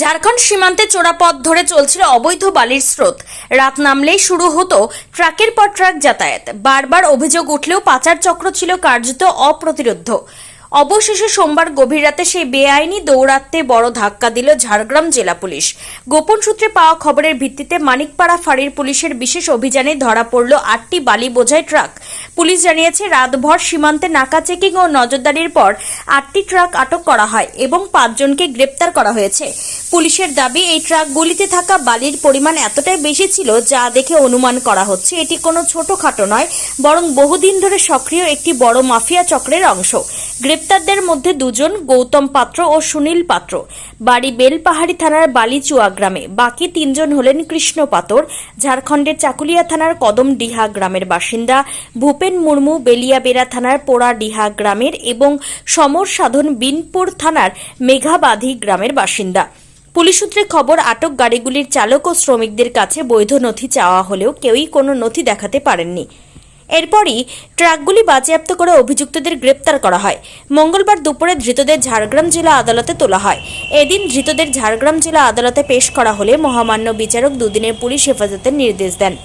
ঝাড়খণ্ড সীমান্তে চোরাপথ ধরে চলছিল অবৈধ বালির স্রোত। রাত নামলেই শুরু হতো ট্রাকের পর ট্রাক যাতায়াত। বারবার অভিযোগ উঠলেও পাচার চক্র ছিল কার্যত অপ্রতিরোধ্য। অবশেষে সোমবার গভীর রাতে সেই বেআইনি দৌরাত্মে বড় ধাক্কা দিল ঝাড়গ্রাম জেলা পুলিশ। গোপন সূত্রে পাওয়া খবরের ভিত্তিতে মানিকপাড়া ফাঁড়ির পুলিশের বিশেষ অভিযানে ধরা পড়ল আটটি বালি বোঝাই ট্রাক। পুলিশ জানিয়েছে, রাতভর সীমান্তে নাকা চেকিং ও নজরদারির পর আটটি ট্রাক আটক করা হয় এবং পাঁচজনকে গ্রেপ্তার করা হয়েছে। পুলিশের দাবি, এই ট্রাকগুলিতে থাকা বালির পরিমাণ এতটাই বেশি ছিল যা দেখে অনুমান করা হচ্ছে এটি কোনো ছোটখাটো নয়, বরং বহুদিন ধরে সক্রিয় একটি বড় মাফিয়া চক্রের অংশ। গ্রেপ্তারদের মধ্যে দুজন গৌতম পাত্র ও সুনীল পাত্র। বাড়ি বেলপাহাড়ি থানার বালিচুয়া গ্রামে। বাকি তিনজন হলেন কৃষ্ণ পাতর, ঝাড়খণ্ডের চাকুলিয়া থানার কদমডিহা গ্রামের বাসিন্দা, ভূপেন মুর্মু বেলিয়াবেড়া থানার পোড়াডিহা গ্রামের এবং সমর সাধন বিনপুর থানার মেঘাবাধি গ্রামের বাসিন্দা। পুলিশ সূত্রে খবর, আটক গাড়িগুলির চালক ও শ্রমিকদের কাছে বৈধ নথি চাওয়া হলেও কেউই কোনো নথি দেখাতে পারেননি। এরপরই ট্রাকগুলি বাজেয়াপ্ত করে অভিযুক্তদের গ্রেপ্তার করা হয়। মঙ্গলবার দুপুরে ধৃতদের ঝাড়গ্রাম জেলা আদালতে তোলা হয়। এদিন ধৃতদের ঝাড়গ্রাম জেলা আদালতে পেশ করা হলে মহামান্য বিচারক দুদিনের পুলিশ হেফাজতের নির্দেশ দেন।